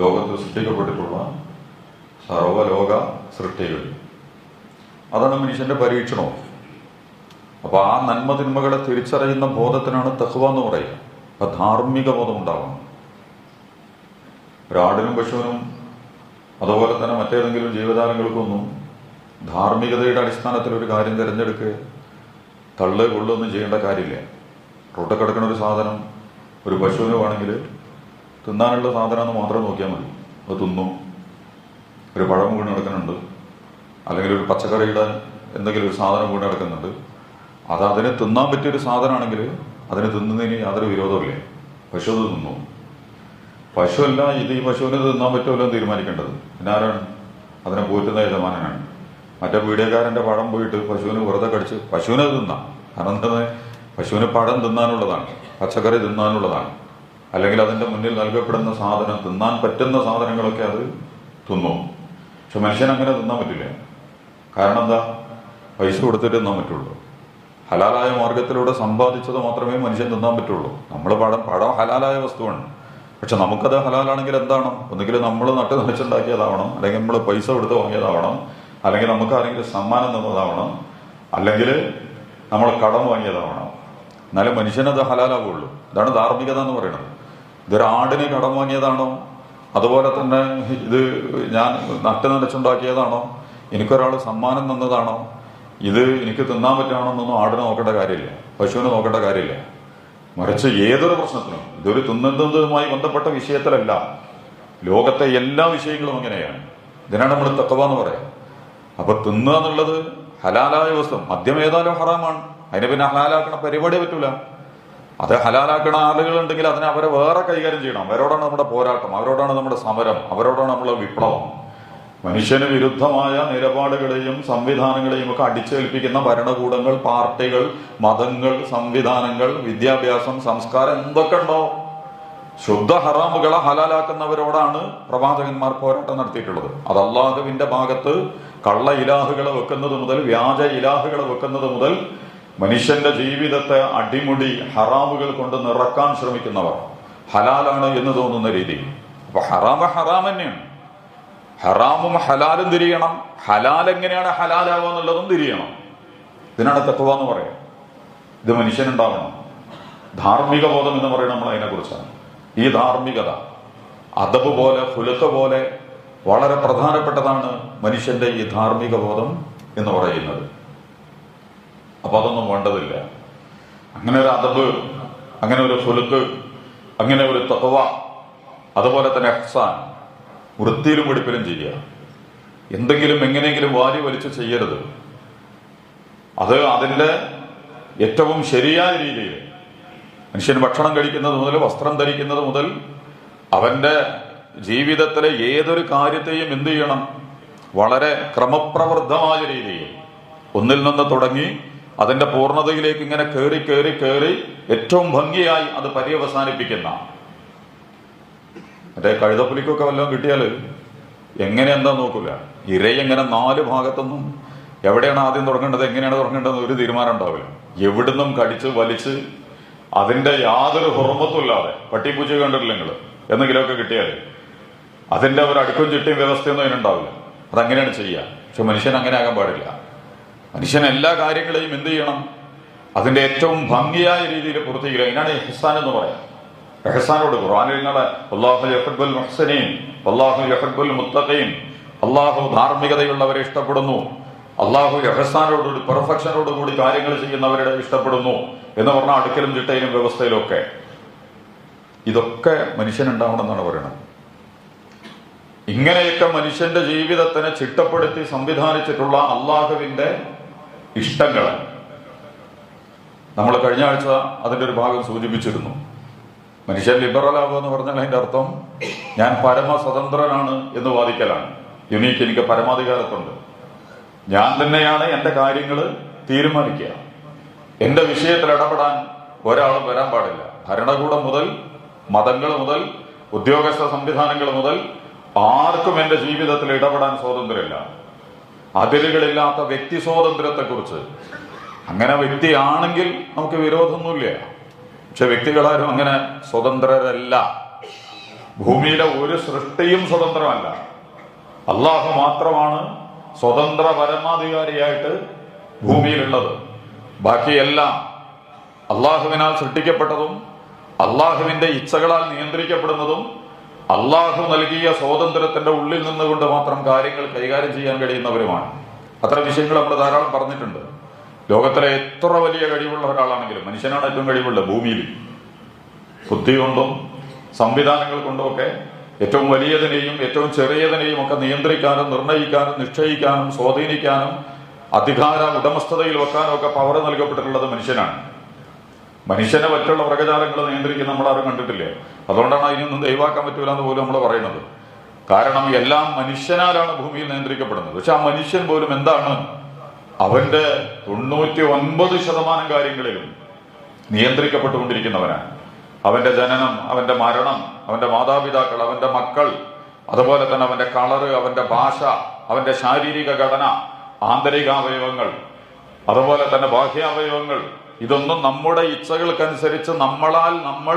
ലോകത്ത് സൃഷ്ടിക്കപ്പെട്ടിട്ടുള്ള സർവലോക സൃഷ്ടികൾ അതാണ് മനുഷ്യന്റെ പരീക്ഷണവും അപ്പൊ ആ നന്മ തിന്മകളെ തിരിച്ചറിയുന്ന ബോധത്തിനാണ് തഹ്വ എന്ന് പറയുക. അപ്പൊ ധാർമ്മിക ബോധം ഉണ്ടാവണം. ഒരാടിനും പശുവിനും അതുപോലെ തന്നെ മറ്റേതെങ്കിലും ജീവജാലങ്ങൾക്കൊന്നും ധാർമ്മികതയുടെ അടിസ്ഥാനത്തിൽ ഒരു കാര്യം തിരഞ്ഞെടുക്കുക തള്ളു കൊള്ളൊന്നും ചെയ്യേണ്ട കാര്യമില്ല. റോട്ടിൽ കിടക്കുന്ന ഒരു സാധനം ഒരു പശുവിന് വേണമെങ്കിൽ തിന്നാനുള്ള സാധനമെന്ന് മാത്രം നോക്കിയാൽ മതി. അത് തിന്നും. ഒരു പഴം വീണ് കിടക്കുന്നുണ്ട് അല്ലെങ്കിൽ ഒരു പച്ചക്കറിയുടെ എന്തെങ്കിലും ഒരു സാധനം വീണ് കിടക്കുന്നുണ്ട് അത് അതിന് തിന്നാൻ പറ്റിയൊരു സാധനമാണെങ്കിൽ അതിന് തിന്നുന്നതിന് യാതൊരു വിരോധമില്ലേ പശു അത് തിന്നു. പശുവല്ല ഇത് ഈ പശുവിന് തിന്നാൻ പറ്റുമല്ലോ തീരുമാനിക്കേണ്ടത്. പിന്നെ ആരാണ്? അതിനെ പോറ്റുന്ന യജമാനനാണ്. മറ്റേ വീടുകാരന്റെ പഴം പോയിട്ട് പശുവിന് വെറുതെ കടിച്ച് പശുവിനെ തിന്നാം. കാരണം പശുവിന് പഴം തിന്നാനുള്ളതാണ്. പച്ചക്കറി തിന്നാനുള്ളതാണ്. അല്ലെങ്കിൽ അതിന്റെ മുന്നിൽ നൽകപ്പെടുന്ന സാധനം തിന്നാൻ പറ്റുന്ന സാധനങ്ങളൊക്കെ അത് തിന്നു. പക്ഷെ മനുഷ്യൻ അങ്ങനെ തിന്നാൻ പറ്റില്ല. കാരണം എന്താ? പൈസ കൊടുത്തിട്ട് തിന്നാൻ പറ്റുള്ളൂ. ഹലാലായ മാർഗത്തിലൂടെ സമ്പാദിച്ചത് മാത്രമേ മനുഷ്യൻ തിന്നാൻ പറ്റുള്ളൂ. നമ്മൾ പഴം പഴം ഹലാലായ വസ്തുവാണ്. പക്ഷെ നമുക്കത് ഹലാലാണെങ്കിൽ എന്താണ് ഒന്നുകിൽ നമ്മൾ നട്ട് നനച്ചുണ്ടാക്കിയതാവണം അല്ലെങ്കിൽ നമ്മൾ പൈസ കൊടുത്ത് വാങ്ങിയതാവണം. അല്ലെങ്കിൽ നമുക്ക് ആരെങ്കിലും സമ്മാനം തന്നതാവണം. അല്ലെങ്കിൽ നമ്മൾ കടം വാങ്ങിയതാവണം. എന്നാലും മനുഷ്യനത് ഹലാലാവുള്ളൂ. ഇതാണ് ധാർമ്മികത എന്ന് പറയുന്നത്. ഇതൊരു ആടിന് കടം വാങ്ങിയതാണോ അതുപോലെ തന്നെ ഇത് ഞാൻ നട്ട് നനച്ചുണ്ടാക്കിയതാണോ? എനിക്കൊരാൾ സമ്മാനം തന്നതാണോ? ഇത് എനിക്ക് തിന്നാൻ പറ്റുകയാണെന്നൊന്നും ആടിനെ നോക്കേണ്ട കാര്യമില്ല. പശുവിനെ നോക്കേണ്ട കാര്യമില്ല. മറിച്ച് ഏതൊരു പ്രശ്നത്തിനും ഇതൊരു തിന്നുന്നതുമായി ബന്ധപ്പെട്ട വിഷയത്തിലല്ല. ലോകത്തെ എല്ലാ വിഷയങ്ങളും അങ്ങനെയാണ്. ഇതിനാണ് നമ്മൾ തക്കവ എന്ന് പറയാം അപ്പൊ തിന്നുക എന്നുള്ളത് ഹലാലായ വസ്തു. മദ്യം ഏതായാലും ഹറാമാണ്. അതിനെ പിന്നെ ഹലാലാക്കണ പരിപാടി പറ്റൂല. അത് ഹലാലാക്കുന്ന ആളുകളുണ്ടെങ്കിൽ അതിനെ അവരെ വേറെ കൈകാര്യം ചെയ്യണം. അവരോടാണ് നമ്മുടെ പോരാട്ടം. അവരോടാണ് നമ്മുടെ സമരം. അവരോടാണ് നമ്മുടെ വിപ്ലവം. മനുഷ്യന് വിരുദ്ധമായ നിലപാടുകളെയും സംവിധാനങ്ങളെയും ഒക്കെ അടിച്ചേൽപ്പിക്കുന്ന ഭരണകൂടങ്ങൾ പാർട്ടികൾ മതങ്ങൾ സംവിധാനങ്ങൾ വിദ്യാഭ്യാസം സംസ്കാരം എന്തൊക്കെ ഉണ്ടോ? ശുദ്ധ ഹറാമുകളെ ഹലാലാക്കുന്നവരോടാണ് പ്രവാചകന്മാർ പോരാട്ടം നടത്തിയിട്ടുള്ളത്. അത് അള്ളാഹുവിന്റെ ഭാഗത്ത് കള്ള ഇലാഹുകളെ വെക്കുന്നത് മുതൽ വ്യാജ ഇലാഹുകളെ വെക്കുന്നത് മുതൽ മനുഷ്യന്റെ ജീവിതത്തെ അടിമുടി ഹറാമുകൾ കൊണ്ട് നിറക്കാൻ ശ്രമിക്കുന്നവർ ഹലാലാണ് എന്ന് തോന്നുന്ന രീതി. അപ്പൊ ഹറാമ ഹറാം തന്നെയാണ്. ഹറാമും ഹലാലും തിരിയണം. ഹലാൽ എങ്ങനെയാണ് ഹലാലാവുക എന്നുള്ളതും തിരിയണം. ഇതിനാണ് തത്വ എന്ന് പറയാം ഇത് മനുഷ്യനുണ്ടാവണം. ധാർമ്മിക ബോധം എന്ന് പറയുന്നത് നമ്മൾ അതിനെ കുറിച്ചാണ്. ഈ ധാർമ്മികത അതബ് പോലെ ഫുലത്ത് പോലെ വളരെ പ്രധാനപ്പെട്ടതാണ് മനുഷ്യന്റെ ഈ ധാർമ്മിക ബോധം എന്ന് പറയുന്നത്. അപ്പൊ അതൊന്നും വേണ്ടതില്ല. അങ്ങനെ ഒരു അതബ് അങ്ങനെ ഒരു ഫുലുക്ക് അങ്ങനെ ഒരു തത്വ അതുപോലെ തന്നെ അഫ്സാൻ വൃത്തിയിലും വെടിപ്പിലും ചെയ്യുക. എന്തെങ്കിലും എങ്ങനെയെങ്കിലും വാരി വലിച്ചു ചെയ്യരുത്. അത് അതിന്റെ ഏറ്റവും ശരിയായ രീതിയിൽ. മനുഷ്യൻ ഭക്ഷണം കഴിക്കുന്നത് മുതൽ വസ്ത്രം ധരിക്കുന്നത് മുതൽ അവന്റെ ജീവിതത്തിലെ ഏതൊരു കാര്യത്തെയും എന്ത് ചെയ്യണം? വളരെ ക്രമപ്രവൃദ്ധമായ രീതിയിൽ. ഒന്നിൽ നിന്ന് തുടങ്ങി അതിന്റെ പൂർണതയിലേക്ക് ഇങ്ങനെ കയറി കയറി കയറി ഏറ്റവും ഭംഗിയായി അത് പര്യവസാനിപ്പിക്കുന്ന. മറ്റേ കഴുതപ്പുലിക്കൊക്കെ വല്ലതും കിട്ടിയാൽ എങ്ങനെ എന്താ നോക്കൂല. ഇര എങ്ങനെ നാല് ഭാഗത്തൊന്നും എവിടെയാണ് ആദ്യം തുടങ്ങേണ്ടത് എങ്ങനെയാണ് തുടങ്ങേണ്ടത് ഒരു തീരുമാനം ഉണ്ടാവില്ല. എവിടുന്നും കടിച്ച് വലിച്ച് അതിന്റെ യാതൊരു ഹുറമത്തുമില്ലാതെ പട്ടിപ്പൂച്ച കണ്ടിട്ടില്ല നിങ്ങൾ എന്തെങ്കിലുമൊക്കെ കിട്ടിയാൽ അതിന്റെ ഒരു അടുക്കും ചിട്ടിയും വ്യവസ്ഥയൊന്നും അതിനുണ്ടാവില്ല. അതങ്ങനെയാണ് ചെയ്യുക? പക്ഷെ മനുഷ്യൻ അങ്ങനെ ആകാൻ പാടില്ല. മനുഷ്യൻ എല്ലാ കാര്യങ്ങളെയും എന്ത് ചെയ്യണം? അതിന്റെ ഏറ്റവും ഭംഗിയായ രീതിയിൽ പൂർത്തീകരിക്കുക അതിനാണ് ഇഹ്സാൻ എന്ന് പറയാം എഹ്സാനോട് ഖുർആനിൽ നിങ്ങളെ അള്ളാഹു അള്ളാഹു ധാർമ്മികതയുള്ളവരെ ഇഷ്ടപ്പെടുന്നു. അള്ളാഹു എഹ്സാനോടുകൂടി പെർഫെക്ഷനോട് കൂടി കാര്യങ്ങൾ ചെയ്യുന്നവരുടെ ഇഷ്ടപ്പെടുന്നു എന്ന് പറഞ്ഞാൽ അടുക്കലും ചിട്ടയിലും വ്യവസ്ഥയിലും ഒക്കെ. ഇതൊക്കെ മനുഷ്യനുണ്ടാവണമെന്നാണ് പറയുന്നത് ഇങ്ങനെയൊക്കെ മനുഷ്യന്റെ ജീവിതത്തിനെ ചിട്ടപ്പെടുത്തി സംവിധാനിച്ചിട്ടുള്ള അള്ളാഹുവിന്റെ ഇഷ്ടങ്ങളെ. നമ്മൾ കഴിഞ്ഞ ആഴ്ച അതിന്റെ ഒരു ഭാഗം സൂചിപ്പിച്ചിരുന്നു. മനുഷ്യൻ ലിബറൽ ആവുക എന്ന് പറഞ്ഞാൽ അതിന്റെ അർത്ഥം ഞാൻ പരമസ്വതന്ത്രനാണ് എന്ന് വാദിക്കലാണ്. യുനീക്ക് എനിക്ക് പരമാധികാരത്തുണ്ട്. ഞാൻ തന്നെയാണ് എന്റെ കാര്യങ്ങൾ തീരുമാനിക്കുക. എന്റെ വിഷയത്തിൽ ഇടപെടാൻ ഒരാളും വരാൻ പാടില്ല. ഭരണകൂടം മുതൽ മതങ്ങൾ മുതൽ ഉദ്യോഗസ്ഥ സംവിധാനങ്ങൾ മുതൽ ആർക്കും എന്റെ ജീവിതത്തിൽ ഇടപെടാൻ സ്വാതന്ത്ര്യമില്ല. അതിരുകളില്ലാത്ത വ്യക്തി സ്വാതന്ത്ര്യത്തെക്കുറിച്ച്. അങ്ങനെ വ്യക്തിയാണെങ്കിൽ നമുക്ക് വിരോധമൊന്നുമില്ല. പക്ഷെ വ്യക്തികളാരും അങ്ങനെ സ്വതന്ത്രരല്ല. ഭൂമിയിലെ ഒരു സൃഷ്ടിയും സ്വതന്ത്രമല്ല. അള്ളാഹു മാത്രമാണ് സ്വതന്ത്ര പരമാധികാരിയായിട്ട് ഭൂമിയിലുള്ളത്. ബാക്കിയെല്ലാം അള്ളാഹുവിനാൽ സൃഷ്ടിക്കപ്പെട്ടതും അള്ളാഹുവിന്റെ ഇച്ഛകളാൽ നിയന്ത്രിക്കപ്പെടുന്നതും അള്ളാഹു നൽകിയ സ്വാതന്ത്ര്യത്തിന്റെ ഉള്ളിൽ നിന്നുകൊണ്ട് മാത്രം കാര്യങ്ങൾ കൈകാര്യം ചെയ്യാൻ കഴിയുന്നവരുമാണ്. അത്ര വിഷയങ്ങൾ നമ്മൾ ധാരാളം പറഞ്ഞിട്ടുണ്ട്. ലോകത്തിലെ എത്ര വലിയ കഴിവുള്ള ഒരാളാണെങ്കിലും മനുഷ്യനാണ് ഏറ്റവും കഴിവുള്ളത് ഭൂമിയിൽ. ബുദ്ധി കൊണ്ടും സംവിധാനങ്ങൾ കൊണ്ടും ഒക്കെ ഏറ്റവും വലിയതിനെയും ഏറ്റവും ചെറിയതിനെയും ഒക്കെ നിയന്ത്രിക്കാനും നിർണയിക്കാനും നിശ്ചയിക്കാനും സ്വാധീനിക്കാനും അധികാര ഉടമസ്ഥതയിൽ വെക്കാനും ഒക്കെ പവർ നൽകപ്പെട്ടിട്ടുള്ളത് മനുഷ്യനാണ്. മനുഷ്യനെ മറ്റുള്ള മൃഗജാലങ്ങൾ നിയന്ത്രിക്കുന്ന നമ്മൾ ആരും കണ്ടിട്ടില്ലേ? അതുകൊണ്ടാണ് അതിനൊന്നും ദൈവാക്കാൻ പറ്റൂല എന്ന് പോലും നമ്മൾ പറയുന്നത്. കാരണം എല്ലാം മനുഷ്യനാലാണ് ഭൂമിയിൽ നിയന്ത്രിക്കപ്പെടുന്നത്. പക്ഷെ ആ മനുഷ്യൻ പോലും എന്താണ്? അവന്റെ തൊണ്ണൂറ്റി ഒൻപത് ശതമാനം കാര്യങ്ങളിലും നിയന്ത്രിക്കപ്പെട്ടുകൊണ്ടിരിക്കുന്നവനാണ്. അവന്റെ ജനനം അവന്റെ മരണം അവന്റെ മാതാപിതാക്കൾ അവന്റെ മക്കൾ അതുപോലെ തന്നെ അവന്റെ കളറ് അവന്റെ ഭാഷ അവന്റെ ശാരീരിക ഘടന ആന്തരികാവയവങ്ങൾ അതുപോലെ തന്നെ ബാഹ്യാവയവങ്ങൾ ഇതൊന്നും നമ്മുടെ ഇച്ഛകൾക്കനുസരിച്ച് നമ്മളാൽ നമ്മൾ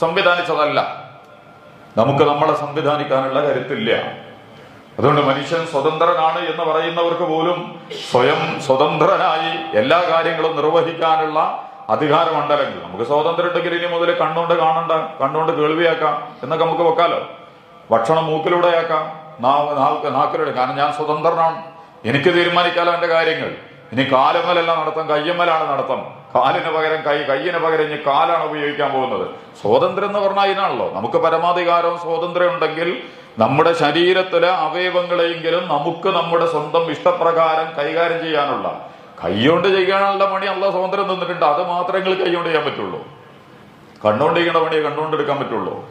സംവിധാനിച്ചതല്ല. നമുക്ക് നമ്മളെ സംവിധാനിക്കാനുള്ള കരുത്തില്ല. അതുകൊണ്ട് മനുഷ്യൻ സ്വതന്ത്രനാണ് എന്ന് പറയുന്നവർക്ക് പോലും സ്വയം സ്വതന്ത്രനായി എല്ലാ കാര്യങ്ങളും നിർവഹിക്കാനുള്ള അധികാരമണ്ഡലങ്ങൾ നമുക്ക് സ്വാതന്ത്ര്യം ഉണ്ടെങ്കിൽ ഇനി മുതൽ കണ്ണുകൊണ്ട് കാണണ്ട കണ്ണുകൊണ്ട് കേൾവിയാക്കാം എന്നൊക്കെ നമുക്ക് വെക്കാലോ? ഭക്ഷണം മൂക്കിലൂടെ ആക്കാം നാവ് നാവ് നാക്കിലൂടെ കാരണം ഞാൻ സ്വതന്ത്രനാണ്. എനിക്ക് തീരുമാനിക്കാലോ എന്റെ കാര്യങ്ങൾ? ഇനി കാലമ്മലല്ല നടത്തം കയ്യമ്മലാണ് നടത്തം. കാലിന് പകരം കൈ കയ്യിന് പകരം ഇനി കാലാണ് ഉപയോഗിക്കാൻ പോകുന്നത്. സ്വാതന്ത്ര്യം എന്ന് പറഞ്ഞാൽ ഇതിനാണല്ലോ നമുക്ക് പരമാധികാരവും സ്വാതന്ത്ര്യം ഉണ്ടെങ്കിൽ നമ്മുടെ ശരീരത്തിലെ അവയവങ്ങളെയെങ്കിലും നമുക്ക് നമ്മുടെ സ്വന്തം ഇഷ്ടപ്രകാരം കൈകാര്യം ചെയ്യാനുള്ള. കൈകൊണ്ട് ചെയ്യാനുള്ള പണി അല്ല സ്വാതന്ത്ര്യം തന്നിട്ടുണ്ട്. അത് മാത്രമേ നിങ്ങൾ കൈകൊണ്ട് ചെയ്യാൻ പറ്റുള്ളൂ. കണ്ണുകൊണ്ട് ചെയ്യണ പണിയെ കണ്ണുകൊണ്ട് എടുക്കാൻ പറ്റുള്ളൂ.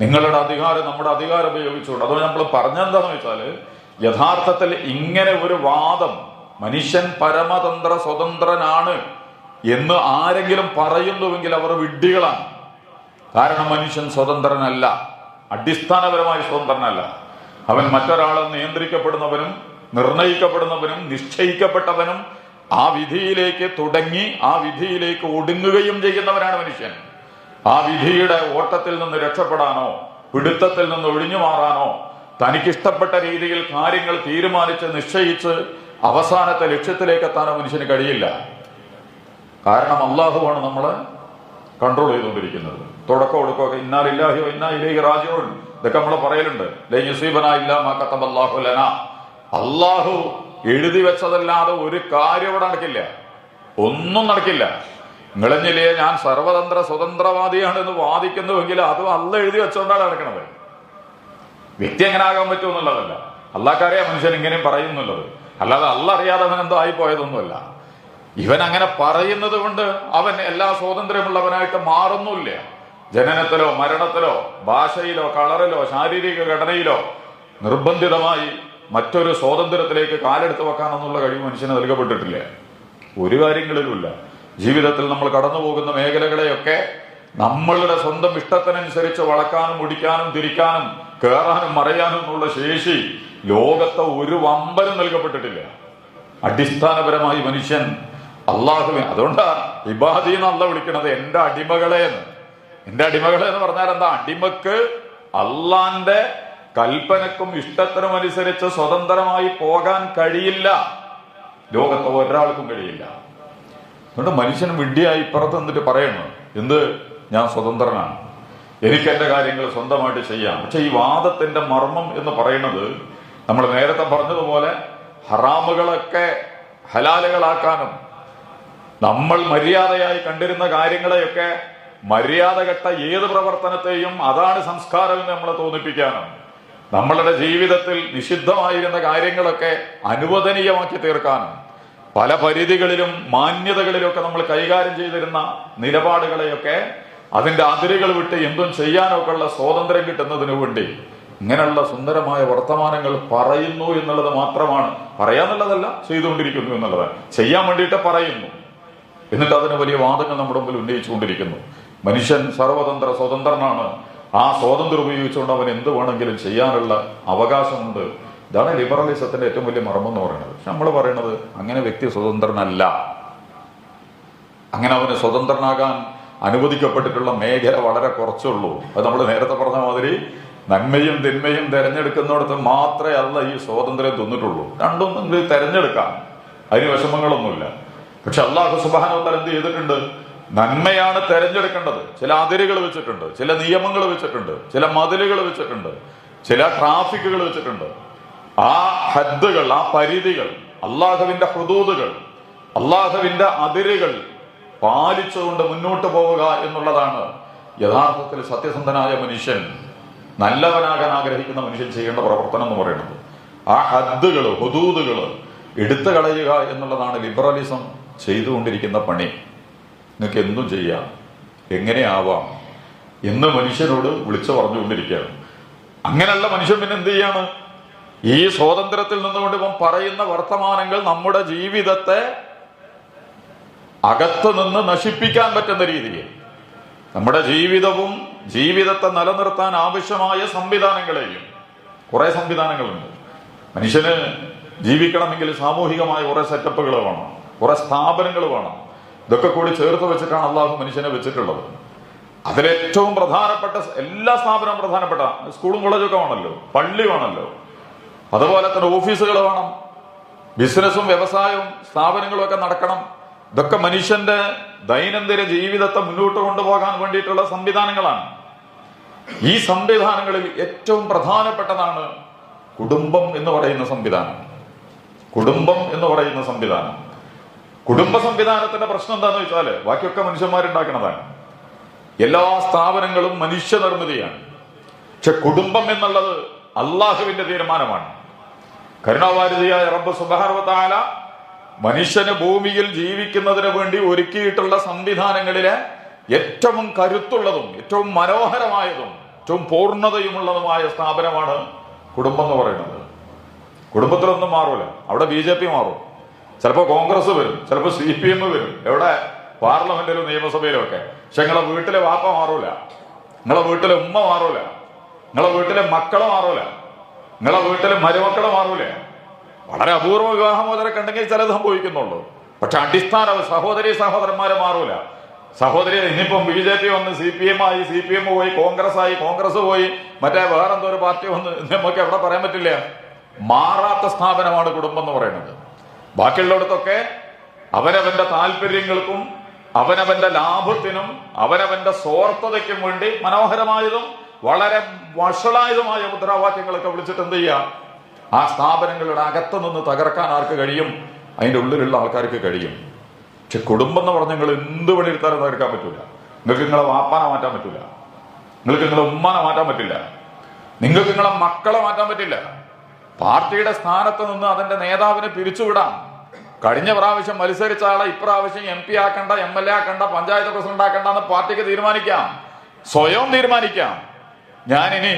നിങ്ങളുടെ അധികാരം നമ്മുടെ അധികാരം ഉപയോഗിച്ചുകൊണ്ട്. അതുകൊണ്ട് നമ്മൾ പറഞ്ഞെന്താന്ന് വെച്ചാൽ യഥാർത്ഥത്തിൽ ഇങ്ങനെ ഒരു വാദം മനുഷ്യൻ പരമതന്ത്ര സ്വതന്ത്രനാണ്. എന്ന് ആരെങ്കിലും പറയുന്നുവെങ്കിൽ അവർ വിഡ്ഢികളാണ്. കാരണം മനുഷ്യൻ സ്വതന്ത്രനല്ല. അടിസ്ഥാനപരമായി സ്വതന്ത്രനല്ല. അവൻ മറ്റൊരാളെ നിയന്ത്രിക്കപ്പെടുന്നവനും നിർണയിക്കപ്പെടുന്നവനും നിശ്ചയിക്കപ്പെട്ടവനും ആ വിധിയിലേക്ക് തുടങ്ങി ആ വിധിയിലേക്ക് ഒടുങ്ങുകയും ചെയ്യുന്നവനാണ് മനുഷ്യൻ. ആ വിധിയുടെ ഓട്ടത്തിൽ നിന്ന് രക്ഷപ്പെടാനോ പിടുത്തത്തിൽ നിന്ന് ഒഴിഞ്ഞു മാറാനോ തനിക്കിഷ്ടപ്പെട്ട രീതിയിൽ കാര്യങ്ങൾ തീരുമാനിച്ച് നിശ്ചയിച്ച് അവസാനത്തെ ലക്ഷ്യത്തിലേക്ക് എത്താനോ മനുഷ്യന് കഴിയില്ല. കാരണം അള്ളാഹുവാണ് നമ്മളെ കൺട്രോൾ ചെയ്തുകൊണ്ടിരിക്കുന്നത്. തുടക്കം ഒടുക്കമൊക്കെ ഇന്നാലില്ലാഹിയോ ഇന്നാ ഇലേ റാജിയോൺ ഇതൊക്കെ നമ്മൾ പറയലുണ്ട്. അള്ളാഹു എഴുതി വെച്ചതല്ലാതെ ഒരു കാര്യം ഇവിടെ നടക്കില്ല. ഒന്നും നടക്കില്ല. നിളഞ്ഞില്ലേ ഞാൻ സർവതന്ത്ര സ്വതന്ത്രവാദിയാണ് എന്ന് വാദിക്കുന്നുവെങ്കിൽ അത് അല്ല എഴുതി വെച്ചുകൊണ്ടാണ് നടക്കണത്. വ്യക്തി എങ്ങനെ ആകാൻ പറ്റുമെന്നുള്ളതല്ല അള്ളാഹ്ക്കറിയാം മനുഷ്യൻ ഇങ്ങനെയും പറയുന്നുള്ളത് അല്ലാതെ അല്ല അറിയാതെ അവൻ എന്തോ ആയി പോയതൊന്നുമല്ല ഇവൻ അങ്ങനെ പറയുന്നത് കൊണ്ട് അവൻ എല്ലാ സ്വാതന്ത്ര്യമുള്ളവനായിട്ട് മാറുന്നില്ല ജനനത്തിലോ മരണത്തിലോ ഭാഷയിലോ കളറിലോ ശാരീരിക ഘടനയിലോ നിർബന്ധിതമായി മറ്റൊരു സ്വാതന്ത്ര്യത്തിലേക്ക് കാലെടുത്ത് വെക്കാനെന്നുള്ള കഴിവ് മനുഷ്യന് നൽകപ്പെട്ടിട്ടില്ല. ഒരു കാര്യങ്ങളിലുമില്ല. ജീവിതത്തിൽ നമ്മൾ കടന്നു പോകുന്ന മേഖലകളെയൊക്കെ നമ്മളുടെ സ്വന്തം ഇഷ്ടത്തിനനുസരിച്ച് വളക്കാനും മുടിക്കാനും തിരിക്കാനും കയറാനും മറയാനും എന്നുള്ള ശേഷി ലോകത്തെ ഒരു വമ്പനും നൽകപ്പെട്ടിട്ടില്ല. അടിസ്ഥാനപരമായി മനുഷ്യൻ അള്ളാഹുവെ അതുകൊണ്ടാ ഇബാദി എന്നല്ല വിളിക്കണത് എന്റെ അടിമകളെ എന്ന്. എന്റെ അടിമകളെ എന്ന് പറഞ്ഞാൽ എന്താ? അടിമക്ക് അള്ളാന്റെ കൽപ്പനക്കും ഇഷ്ടത്തിനും അനുസരിച്ച് സ്വതന്ത്രമായി പോകാൻ കഴിയില്ല. ലോകത്ത് ഒരാൾക്കും കഴിയില്ല. അതുകൊണ്ട് മനുഷ്യൻ വിഡ്ഢിയായി ഇപ്പുറത്ത് എന്നിട്ട് പറയുന്നു എന്ത്? ഞാൻ സ്വതന്ത്രനാണ്. എനിക്ക് എന്റെ കാര്യങ്ങൾ സ്വന്തമായിട്ട് ചെയ്യാം. പക്ഷെ ഈ വാദത്തിന്റെ മർമ്മം എന്ന് പറയുന്നത് നമ്മൾ നേരത്തെ പറഞ്ഞതുപോലെ ഹറാമുകളൊക്കെ ഹലാലുകളാക്കാനും നമ്മൾ മര്യാദയായി കണ്ടിരുന്ന കാര്യങ്ങളെയൊക്കെ മര്യാദഘട്ട ഏത് പ്രവർത്തനത്തെയും അതാണ് സംസ്കാരം എന്ന് നമ്മളെ തോന്നിപ്പിക്കാനും നമ്മളുടെ ജീവിതത്തിൽ നിഷിദ്ധമായിരുന്ന കാര്യങ്ങളൊക്കെ അനുവദനീയമാക്കി തീർക്കാനും പല പരിധികളിലും മാന്യതകളിലൊക്കെ നമ്മൾ കൈകാര്യം ചെയ്തിരുന്ന നിലപാടുകളെയൊക്കെ അതിന്റെ അതിരുകൾ വിട്ട് എന്തും ചെയ്യാനൊക്കെ ഉള്ള സ്വാതന്ത്ര്യം കിട്ടുന്നതിനു വേണ്ടി ഇങ്ങനെയുള്ള സുന്ദരമായ വർത്തമാനങ്ങൾ പറയുന്നു എന്നുള്ളത് മാത്രമാണ്. പറയാന്നുള്ളതല്ല ചെയ്തുകൊണ്ടിരിക്കുന്നു എന്നുള്ളത്. ചെയ്യാൻ വേണ്ടിയിട്ട് പറയുന്നു. എന്നിട്ട് അതിന് വലിയ വാദങ്ങൾ നമ്മുടെ മുമ്പിൽ ഉന്നയിച്ചുകൊണ്ടിരിക്കുന്നു. മനുഷ്യൻ സർവതന്ത്ര സ്വതന്ത്രനാണ്. ആ സ്വാതന്ത്ര്യം ഉപയോഗിച്ചുകൊണ്ട് അവൻ എന്ത് വേണമെങ്കിലും ചെയ്യാനുള്ള അവകാശമുണ്ട്. ഇതാണ് ലിബറലിസത്തിന്റെ ഏറ്റവും വലിയ മർമ്മം എന്ന് പറയുന്നത്. പക്ഷെ നമ്മൾ പറയുന്നത് അങ്ങനെ വ്യക്തി സ്വതന്ത്രനല്ല. അങ്ങനെ അവന് സ്വതന്ത്രനാകാൻ അനുവദിക്കപ്പെട്ടിട്ടുള്ള മേഖല വളരെ കുറച്ചുള്ളൂ അത് നമ്മൾ നേരത്തെ പറഞ്ഞ മാതിരി നന്മയും തിന്മയും തെരഞ്ഞെടുക്കുന്നിടത്ത് മാത്രമേ അല്ല ഈ സ്വാതന്ത്ര്യം തിന്നിട്ടുള്ളൂ. രണ്ടൊന്നും തിരഞ്ഞെടുക്കാം. അതിന് വിഷമങ്ങളൊന്നുമില്ല. പക്ഷെ അള്ളാഹു സുബാനോത്താൽ എന്ത് ചെയ്തിട്ടുണ്ട്? നന്മയാണ് തെരഞ്ഞെടുക്കേണ്ടത്. ചില അതിരുകൾ വെച്ചിട്ടുണ്ട് ചില നിയമങ്ങൾ വെച്ചിട്ടുണ്ട് ചില മതിലുകൾ വെച്ചിട്ടുണ്ട് ചില ട്രാഫിക്കുകൾ വെച്ചിട്ടുണ്ട്. ആ ഹദ്ദുകൾ ആ പരിധികൾ അള്ളാഹുവിന്റെ ഹുദൂദുകൾ അള്ളാഹുവിന്റെ അതിരുകൾ പാലിച്ചുകൊണ്ട് മുന്നോട്ട് പോവുക എന്നുള്ളതാണ് യഥാർത്ഥത്തിൽ സത്യസന്ധനായ മനുഷ്യൻ നല്ലവനാകാൻ ആഗ്രഹിക്കുന്ന മനുഷ്യൻ ചെയ്യേണ്ട പ്രവർത്തനം എന്ന് പറയുന്നത്. ആ ഹദ്ദുകൾ ഹുദൂദുകൾ എടുത്തു കളയുക എന്നുള്ളതാണ് ലിബറലിസം ചെയ്തുകൊണ്ടിരിക്കുന്ന പണി. നിങ്ങൾക്ക് എന്തും ചെയ്യാം. എങ്ങനെയാവാം? എന്ന് മനുഷ്യനോട് വിളിച്ചു പറഞ്ഞുകൊണ്ടിരിക്കുകയാണ്. അങ്ങനെയുള്ള മനുഷ്യൻ പിന്നെ എന്ത് ചെയ്യാണ്? ഈ സ്വാതന്ത്ര്യത്തിൽ നിന്നുകൊണ്ട് ഇപ്പം പറയുന്ന വർത്തമാനങ്ങൾ നമ്മുടെ ജീവിതത്തെ അകത്ത് നിന്ന് നശിപ്പിക്കാൻ പറ്റുന്ന രീതിയിൽ. നമ്മുടെ ജീവിതവും ജീവിതത്തെ നിലനിർത്താൻ ആവശ്യമായ സംവിധാനങ്ങളെയും കുറെ സംവിധാനങ്ങളുണ്ട്. മനുഷ്യന് ജീവിക്കണമെങ്കിൽ സാമൂഹികമായ കുറെ സെറ്റപ്പുകൾ വേണം. കുറെ സ്ഥാപനങ്ങൾ വേണം. ഇതൊക്കെ കൂടി ചേർത്ത് വെച്ചിട്ടാണ് അള്ളാഹു മനുഷ്യനെ വെച്ചിട്ടുള്ളത്. അതിലേറ്റവും പ്രധാനപ്പെട്ട എല്ലാ സ്ഥാപനവും പ്രധാനപ്പെട്ട സ്കൂളും കോളേജൊക്കെ വേണമല്ലോ. പള്ളി വേണമല്ലോ. അതുപോലെ തന്നെ ഓഫീസുകൾ വേണം. ബിസിനസ്സും വ്യവസായവും സ്ഥാപനങ്ങളും ഒക്കെ നടക്കണം. ഇതൊക്കെ മനുഷ്യന്റെ ദൈനംദിന ജീവിതത്തെ മുന്നോട്ട് കൊണ്ടുപോകാൻ വേണ്ടിയിട്ടുള്ള സംവിധാനങ്ങളാണ്. ഈ സംവിധാനങ്ങളിൽ ഏറ്റവും പ്രധാനപ്പെട്ടതാണ് കുടുംബം എന്ന് പറയുന്ന സംവിധാനം. കുടുംബം എന്ന് പറയുന്ന സംവിധാനം. കുടുംബ സംവിധാനത്തിന്റെ പ്രശ്നം എന്താന്ന് വെച്ചാൽ ബാക്കിയൊക്കെ മനുഷ്യന്മാരുണ്ടാക്കുന്നതാണ് എല്ലാ സ്ഥാപനങ്ങളും മനുഷ്യനിർമ്മിതിയാണ്. പക്ഷെ കുടുംബം എന്നുള്ളത് അള്ളാഹുവിന്റെ തീരുമാനമാണ്. കരുണാവാരിതിയായ റബ്ബ് സുബഹർവത്താല മനുഷ്യന് ഭൂമിയിൽ ജീവിക്കുന്നതിന് വേണ്ടി ഒരുക്കിയിട്ടുള്ള സംവിധാനങ്ങളിലെ ഏറ്റവും കരുത്തുള്ളതും ഏറ്റവും മനോഹരമായതും ഏറ്റവും പൂർണതയുമുള്ളതുമായ സ്ഥാപനമാണ് കുടുംബം എന്ന് പറയുന്നത്. കുടുംബത്തിലൊന്നും മാറൂല. അവിടെ ബി ജെ പി മാറും. ചിലപ്പോൾ കോൺഗ്രസ് വരും ചിലപ്പോൾ സി പി എം വരും. എവിടെ? പാർലമെന്റിലും നിയമസഭയിലും ഒക്കെ പക്ഷെ നിങ്ങളെ വീട്ടിലെ വാപ്പ മാറൂല. നിങ്ങളെ വീട്ടിലെ ഉമ്മ മാറൂല. നിങ്ങളെ വീട്ടിലെ മക്കളെ മാറൂല. നിങ്ങളെ വീട്ടിലെ മരുമക്കളെ മാറൂല. വളരെ അപൂർവ വിവാഹമോചനമൊക്കെ ഉണ്ടെങ്കിൽ ചിലത് സംഭവിക്കുന്നുള്ളൂ. പക്ഷെ അടിസ്ഥാന സഹോദരി സഹോദരന്മാരെ മാറൂല. സഹോദരി ഇനിയിപ്പം ബി ജെ പി വന്ന് സി പി എം ആയി സി പി എം പോയി കോൺഗ്രസ് ആയി കോൺഗ്രസ് പോയി മറ്റേ വേറെന്തോ ഒരു പാർട്ടി വന്ന് നമുക്ക് എവിടെ പറയാൻ പറ്റില്ല. മാറാത്ത സ്ഥാപനമാണ് കുടുംബം എന്ന് പറയുന്നത്. ബാക്കിയുള്ളിടത്തൊക്കെ അവനവന്റെ താല്പര്യങ്ങൾക്കും അവനവന്റെ ലാഭത്തിനും അവനവന്റെ സ്വാർത്ഥതയ്ക്കും വേണ്ടി മനോഹരമായതും വളരെ വഷളായതുമായ മുദ്രാവാക്യങ്ങളൊക്കെ വിളിച്ചിട്ട് എന്ത് ചെയ്യാം? ആ സ്ഥാപനങ്ങളുടെ അകത്ത് നിന്ന് തകർക്കാൻ ആർക്ക് കഴിയും? അതിന്റെ ഉള്ളിലുള്ള ആൾക്കാർക്ക് കഴിയും. പക്ഷെ കുടുംബം എന്ന് പറഞ്ഞാൽ നിങ്ങൾ എന്ത് പണിയെടുത്താലും തകർക്കാൻ പറ്റൂല. നിങ്ങൾക്ക് നിങ്ങളെ വാപ്പാനെ മാറ്റാൻ പറ്റൂല. നിങ്ങൾക്ക് നിങ്ങളെ ഉമ്മാനെ മാറ്റാൻ പറ്റില്ല. നിങ്ങൾക്ക് നിങ്ങളെ മക്കളെ മാറ്റാൻ പറ്റില്ല. പാർട്ടിയുടെ സ്ഥാനത്ത് നിന്ന് അതിന്റെ നേതാവിനെ പിരിച്ചുവിടാം. കഴിഞ്ഞ പ്രാവശ്യം മത്സരിച്ച ആളെ ഇപ്രാവശ്യം എം പി ആക്കണ്ട എം എൽ എ ആക്കണ്ട പഞ്ചായത്ത് പ്രസിഡന്റ് ആക്കണ്ട എന്ന് പാർട്ടിക്ക് തീരുമാനിക്കാം. സ്വയം തീരുമാനിക്കാം. ഞാനിനി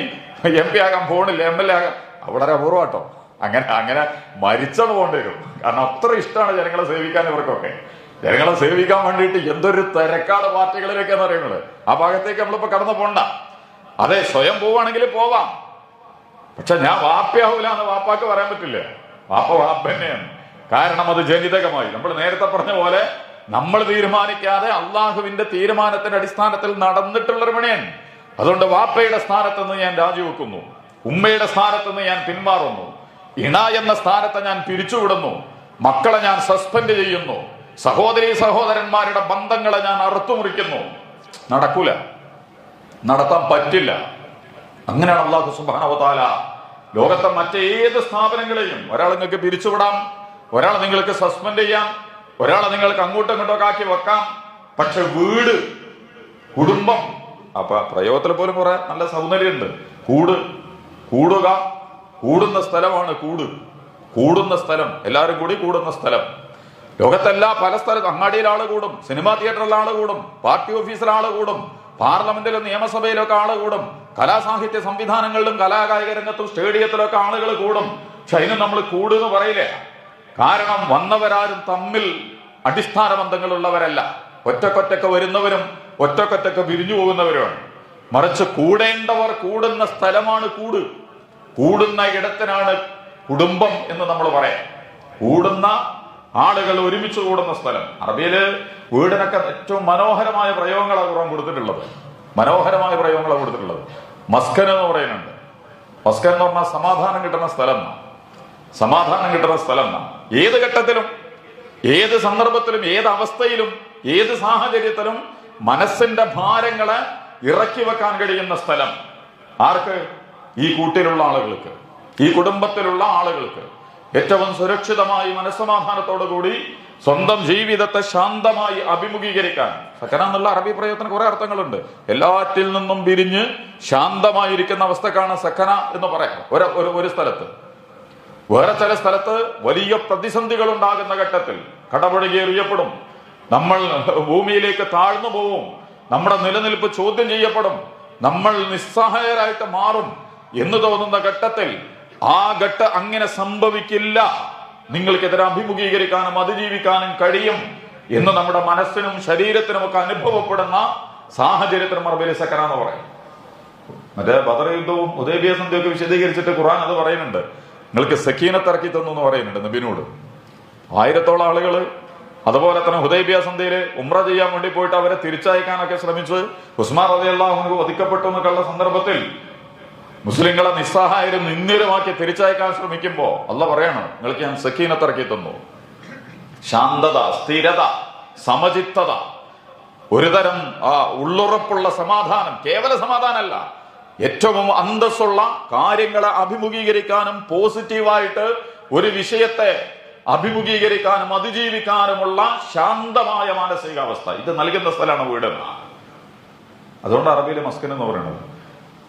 എം പി ആകാൻ പോണില്ല എം എൽ എ ആകാൻ വളരെ അപൂർവട്ടോ അങ്ങനെ അങ്ങനെ മരിച്ചത് പോകേണ്ടി വരും. കാരണം അത്ര ഇഷ്ടമാണ് ജനങ്ങളെ സേവിക്കാൻ ഇവർക്കൊക്കെ. ജനങ്ങളെ സേവിക്കാൻ വേണ്ടിയിട്ട് എന്തൊരു തിരക്കാട് പാർട്ടികളിലേക്കാന്ന് പറയുന്നത്. ആ ഭാഗത്തേക്ക് നമ്മളിപ്പോ കടന്നു പോണ്ട. അതെ സ്വയം പോവാണെങ്കിൽ പോവാം. പക്ഷെ ഞാൻ വാപ്പയാവൂല എന്ന് വാപ്പാക്ക് പറയാൻ പറ്റില്ല. വാപ്പ വാപ്പ തന്നെയാണ്. കാരണം അത് ജനിതകമായി. നമ്മൾ നേരത്തെ പറഞ്ഞ പോലെ നമ്മൾ തീരുമാനിക്കാതെ അള്ളാഹുവിന്റെ തീരുമാനത്തിന്റെ അടിസ്ഥാനത്തിൽ നടന്നിട്ടുള്ള ഒരു അതുകൊണ്ട് വാപ്പയുടെ സ്ഥാനത്ത് നിന്ന് ഞാൻ രാജിവെക്കുന്നു. ഉമ്മയുടെ സ്ഥാനത്ത് നിന്ന് ഞാൻ പിന്മാറുന്നു. ഇണ എന്ന സ്ഥാനത്തെ ഞാൻ പിരിച്ചുവിടുന്നു. മക്കളെ ഞാൻ സസ്പെൻഡ് ചെയ്യുന്നു. സഹോദരി സഹോദരന്മാരുടെ ബന്ധങ്ങളെ ഞാൻ അറുത്തുമുറിക്കുന്നു. നടക്കൂല. നടത്താൻ പറ്റില്ല. അങ്ങനെയാണ് അള്ളാഹു സുബാനവതാല ലോകത്തെ മറ്റേത് സ്ഥാപനങ്ങളെയും ഒരാൾ നിങ്ങൾക്ക് പിരിച്ചുവിടാം ഒരാളെ നിങ്ങൾക്ക് സസ്പെൻഡ് ചെയ്യാം ഒരാളെ നിങ്ങൾക്ക് അങ്ങോട്ടും ഇങ്ങോട്ടൊക്കെ ആക്കി വെക്കാം. പക്ഷെ വീട് കുടുംബം അപ്പൊ പ്രയോഗത്തിൽ പോലും കുറെ നല്ല സൗന്ദര്യമുണ്ട്. കൂട് കൂടുക കൂടുന്ന സ്ഥലമാണ് കൂട്. കൂടുന്ന സ്ഥലം എല്ലാവരും കൂടി കൂടുന്ന സ്ഥലം. ലോകത്തെല്ലാ പല സ്ഥലത്തും അങ്ങാടിയിൽ ആൾ കൂടും സിനിമാ തിയേറ്ററിൽ ആൾ കൂടും പാർട്ടി ഓഫീസിൽ ആൾ കൂടും പാർലമെന്റിലും നിയമസഭയിലൊക്കെ ആൾ കൂടും. കലാസാഹിത്യ സംവിധാനങ്ങളിലും കലാകായിക രംഗത്തും സ്റ്റേഡിയത്തിലൊക്കെ ആളുകൾ കൂടും. പക്ഷെ അതിന് നമ്മൾ കൂടുന്ന് പറയില്ലേ? കാരണം വന്നവരാരും തമ്മിൽ അടിസ്ഥാന ബന്ധങ്ങളുള്ളവരല്ല. ഒറ്റക്കൊറ്റക്ക് വരുന്നവരും ഒറ്റക്കൊറ്റക്ക് പിരിഞ്ഞു പോകുന്നവരുമാണ്. മറിച്ച് കൂടേണ്ടവർ കൂടുന്ന സ്ഥലമാണ് കൂട്. കൂടുന്ന ഇടത്തിനാണ് കുടുംബം എന്ന് നമ്മൾ പറയാം. കൂടുന്ന ആളുകൾ ഒരുമിച്ച് കൂടുന്ന സ്ഥലം. അറബിയിൽ വീടിനൊക്കെ ഏറ്റവും മനോഹരമായ പ്രയോഗങ്ങളാണ് ഖുർആൻ കൊടുത്തിട്ടുള്ളത്. മനോഹരമായ പ്രയോഗങ്ങളാണ് കൊടുത്തിട്ടുള്ളത്. മസ്കൻ എന്ന് പറയുന്നുണ്ട്. മസ്കൻ എന്ന് പറഞ്ഞാൽ സമാധാനം കിട്ടുന്ന സ്ഥലം സമാധാനം കിട്ടുന്ന സ്ഥലം. ഏത് ഘട്ടത്തിലും ഏത് സന്ദർഭത്തിലും ഏത് അവസ്ഥയിലും ഏത് സാഹചര്യത്തിലും മനസ്സിന്റെ ഭാരങ്ങളെ ഇറക്കി വെക്കാൻ കഴിയുന്ന സ്ഥലം. ആർക്ക്? ഈ കൂട്ടിലുള്ള ആളുകൾക്ക്. ഈ കുടുംബത്തിലുള്ള ആളുകൾക്ക്. ഏറ്റവും സുരക്ഷിതമായി മനസ്സമാധാനത്തോടു കൂടി സ്വന്തം ജീവിതത്തെ ശാന്തമായി അഭിമുഖീകരിക്കാൻ. സക്കന എന്നുള്ള അറബി പ്രയോഗത്തിന് കുറെ അർത്ഥങ്ങളുണ്ട്. എല്ലാറ്റിൽ നിന്നും പിരിഞ്ഞ് ശാന്തമായിരിക്കുന്ന അവസ്ഥക്കാണ് സക്കന എന്ന് പറയാം. ഒരു ഒരു- സ്ഥലത്ത്. വേറെ ചില സ്ഥലത്ത് വലിയ പ്രതിസന്ധികൾ ഉണ്ടാകുന്ന ഘട്ടത്തിൽ കടപുഴകി എറിയപ്പെടും നമ്മൾ ഭൂമിയിലേക്ക് താഴ്ന്നു പോവും. നമ്മുടെ നിലനിൽപ്പ് ചോദ്യം ചെയ്യപ്പെടും. നമ്മൾ നിസ്സഹായരായിട്ട് മാറും എന്ന് തോന്നുന്ന ഘട്ടത്തിൽ ആ ഘട്ട അങ്ങനെ സംഭവിക്കില്ല. നിങ്ങൾക്കെതിരെ അഭിമുഖീകരിക്കാനും അതിജീവിക്കാനും കഴിയും എന്ന് നമ്മുടെ മനസ്സിനും ശരീരത്തിനും ഒക്കെ അനുഭവപ്പെടുന്ന സാഹചര്യത്തിന് മറുപടി സക്കന എന്ന് പറയും. മറ്റേ ബദർ യുദ്ധവും ഉദയബിയ സന്ധ്യയൊക്കെ വിശദീകരിച്ചിട്ട് ഖുറാൻ അത് പറയുന്നുണ്ട്. നിങ്ങൾക്ക് സഖീനത്തിറക്കി തന്നു എന്ന് പറയുന്നുണ്ട് നബിനോട്. ആയിരത്തോളം ആളുകൾ അതുപോലെ തന്നെ ഹുദൈബിയ സന്ധ്യയിൽ ഉമ്ര ചെയ്യാൻ വേണ്ടി പോയിട്ട് അവരെ തിരിച്ചയക്കാനൊക്കെ ശ്രമിച്ച് ഉസ്മാൻ അതെല്ലാം ഒതുക്കപ്പെട്ടു എന്നൊക്കെയുള്ള സന്ദർഭത്തിൽ മുസ്ലിങ്ങളെ നിസ്സഹായരും നിന്ദ്യരുമാക്കി തിരിച്ചയക്കാൻ ശ്രമിക്കുമ്പോ അല്ല പറയണം നിങ്ങൾക്ക് ഞാൻ സഖീനത്തിറക്കി തന്നു. ശാന്തത സ്ഥിരത സമചിത്തത ഒരുതരം ആ ഉള്ളുറപ്പുള്ള സമാധാനം കേവല സമാധാനമല്ല. ഏറ്റവും അന്തസ്സുള്ള കാര്യങ്ങളെ അഭിമുഖീകരിക്കാനും പോസിറ്റീവായിട്ട് ഒരു വിഷയത്തെ അഭിമുഖീകരിക്കാനും അതിജീവിക്കാനുമുള്ള ശാന്തമായ മാനസികാവസ്ഥ. ഇത് നൽകുന്ന സ്ഥലമാണ് വീട് അതുകൊണ്ട് അറബിയിൽ മസ്കൻ എന്ന് പറയുന്നത്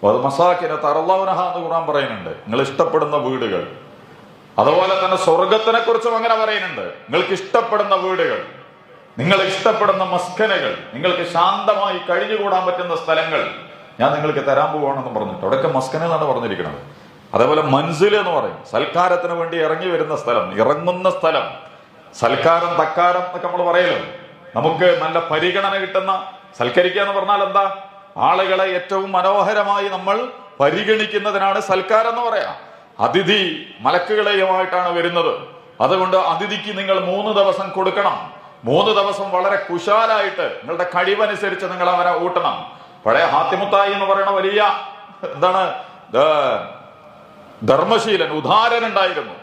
എന്ന് ഖുറാൻ പറയുന്നുണ്ട്. നിങ്ങൾ ഇഷ്ടപ്പെടുന്ന വീടുകൾ. അതുപോലെ തന്നെ സ്വർഗത്തിനെ കുറിച്ചും അങ്ങനെ പറയുന്നുണ്ട്. നിങ്ങൾക്ക് ഇഷ്ടപ്പെടുന്ന വീടുകൾ. നിങ്ങൾ ഇഷ്ടപ്പെടുന്ന മസ്കനകൾ. നിങ്ങൾക്ക് ശാന്തമായി കഴിഞ്ഞുകൂടാൻ പറ്റുന്ന സ്ഥലങ്ങൾ. ഞാൻ നിങ്ങൾക്ക് തരാൻ പോവാണെന്ന് പറഞ്ഞിട്ട്. അവിടെയൊക്കെ മസ്കന എന്നാണ് പറഞ്ഞിരിക്കുന്നത്. അതേപോലെ മൻസിൽ എന്ന് പറയും. സൽക്കാരത്തിന് വേണ്ടി ഇറങ്ങി വരുന്ന സ്ഥലം. ഇറങ്ങുന്ന സ്ഥലം. സൽക്കാരം തക്കാരം എന്നൊക്കെ നമ്മൾ പറയലും നമുക്ക് നല്ല പരിഗണന കിട്ടുന്ന സൽക്കരിക്കുക എന്ന് പറഞ്ഞാൽ എന്താ? ആളുകളെ ഏറ്റവും മനോഹരമായി നമ്മൾ പരിഗണിക്കുന്നതിനാണ് സൽക്കാരം എന്ന് പറയാം. അതിഥി മലക്കുകളെയുമായിട്ടാണ് വരുന്നത്. അതുകൊണ്ട് അതിഥിക്ക് നിങ്ങൾ മൂന്ന് ദിവസം കൊടുക്കണം. മൂന്ന് ദിവസം വളരെ കുശാലായിട്ട് നിങ്ങളുടെ കഴിവനുസരിച്ച് നിങ്ങൾ അവരെ ഊട്ടണം. പഴയ ഹാത്തിമുത്തായി എന്ന് പറയുന്ന വലിയ എന്താണ് ധർമ്മശീലൻ ഉദാരൻ ഉണ്ടായിരുന്നു.